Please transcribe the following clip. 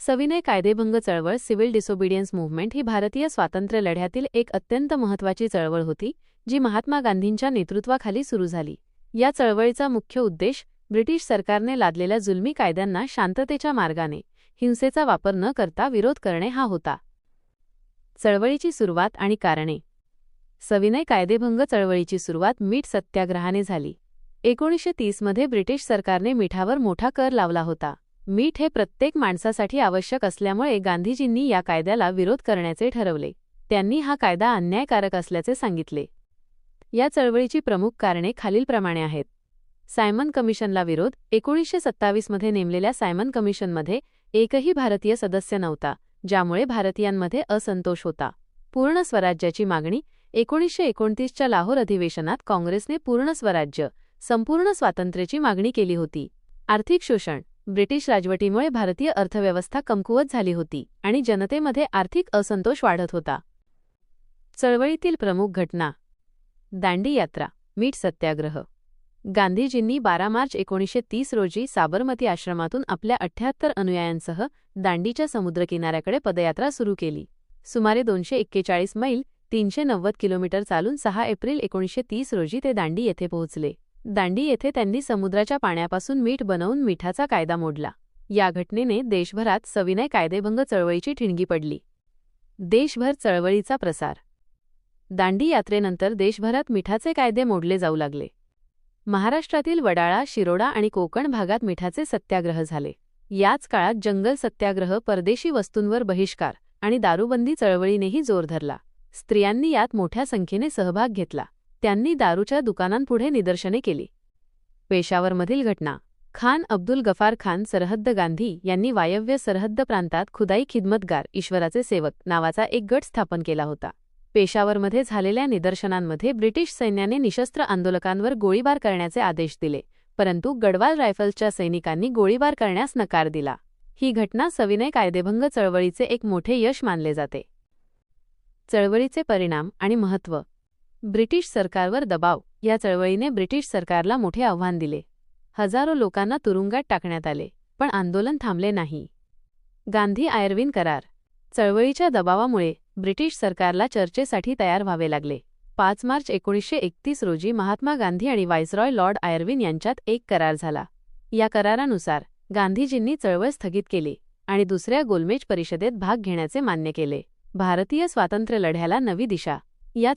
सविनय कायदेभंग चळवळ सिव्हिल डिसोबिडियन्स मुव्हमेंट ही भारतीय स्वातंत्र्य लढ्यातील एक अत्यंत महत्त्वाची चळवळ होती जी महात्मा गांधींच्या नेतृत्वाखाली सुरू झाली. या चळवळीचा मुख्य उद्देश ब्रिटिश सरकारने लादलेल्या जुलमी कायद्यांना शांततेच्या मार्गाने हिंसेचा वापर न करता विरोध करणे हा होता. चळवळीची सुरुवात आणि कारणे. सविनय कायदेभंग चळवळीची सुरुवात मीठ सत्याग्रहाने झाली. एकोणीसशे तीसमध्ये ब्रिटिश सरकारने मिठावर मोठा कर लावला होता. मीठ हे प्रत्येक माणसासाठी आवश्यक असल्यामुळे गांधीजींनी या कायद्याला विरोध करण्याचे ठरवले. त्यांनी हा कायदा अन्यायकारक असल्याचे सांगितले. या चळवळीची प्रमुख कारणे खालीलप्रमाणे आहेत. सायमन कमिशनला विरोध एकोणीसशे सत्तावीसमध्ये नेमलेल्या सायमन कमिशनमध्ये एकही भारतीय सदस्य नव्हता ज्यामुळे भारतीयांमध्ये असंतोष होता. पूर्ण स्वराज्याची मागणी एकोणीसशे एकोणतीसच्या लाहोर अधिवेशनात काँग्रेसने पूर्ण स्वराज्य संपूर्ण स्वातंत्र्याची मागणी केली होती. आर्थिक शोषण ब्रिटिश राजवटीमुळे भारतीय अर्थव्यवस्था कमकुवत झाली होती आणि जनतेमध्ये आर्थिक असंतोष वाढत होता. चळवळीतील प्रमुख घटना. दांडी यात्रा. मीठ सत्याग्रह. गांधीजींनी बारा मार्च एकोणीसशे तीस रोजी साबरमती आश्रमातून आपल्या अठ्ठ्याहत्तर अनुयायांसह दांडीच्या समुद्रकिनाऱ्याकडे पदयात्रा सुरू केली. सुमारे दोनशे एक्केचाळीस मैल तीनशे नव्वद किलोमीटर चालून सहा एप्रिल एकोणीसशे तीस रोजी ते दांडी येथे पोहोचले. दांडी येथे त्यांनी समुद्राच्या पाण्यापासून मीठ बनवून मिठाचा कायदा मोडला. या घटनेने देशभरात सविनय कायदेभंग चळवळीची ठिणगी पडली. देशभर चळवळीचा प्रसार. दांडी यात्रेनंतर देशभरात मिठाचे कायदे मोडले जाऊ लागले. महाराष्ट्रातील वडाळा शिरोडा आणि कोकण भागात मिठाचे सत्याग्रह झाले. याच काळात जंगल सत्याग्रह परदेशी वस्तूंवर बहिष्कार आणि दारूबंदी चळवळीनेही जोर धरला. स्त्रियांनी यात मोठ्या संख्येने सहभाग घेतला. त्यांनी दारूच्या दुकानांपुढे निदर्शने केली. पेशावरमधील घटना. खान अब्दुल गफार खान सरहद्द गांधी यांनी वायव्य सरहद्द प्रांतात खुदाई खिदमतगार ईश्वराचे सेवक नावाचा एक गट स्थापन केला होता. पेशावरमध्ये झालेल्या निदर्शनांमध्ये ब्रिटिश सैन्याने निशस्त्र आंदोलकांवर गोळीबार करण्याचे आदेश दिले परंतु गडवाल रायफल्सच्या सैनिकांनी गोळीबार करण्यास नकार दिला. ही घटना सविनय कायदेभंग चळवळीचे एक मोठे यश मानले जाते. चळवळीचे परिणाम आणि महत्त्व ब्रिटिश सरकारवर दबाव. या चळवळीने ब्रिटिश सरकारला मोठे आव्हान दिले. हजारो लोकांना तुरुंगात टाकण्यात आले पण आंदोलन थांबले नाही. गांधी आयर्विन करार. चळवळीच्या दबावामुळे ब्रिटिश सरकारला चर्चेसाठी तयार व्हावे लागले. पाच मार्च एकोणीसशे एकतीस रोजी महात्मा गांधी आणि व्हायसरॉय लॉर्ड आयर्विन यांच्यात एक करार झाला. या करारानुसार गांधीजींनी चळवळ स्थगित केली आणि दुसऱ्या गोलमेज परिषदेत भाग घेण्याचे मान्य केले. भारतीय स्वातंत्र्य लढ्याला नवी दिशा. या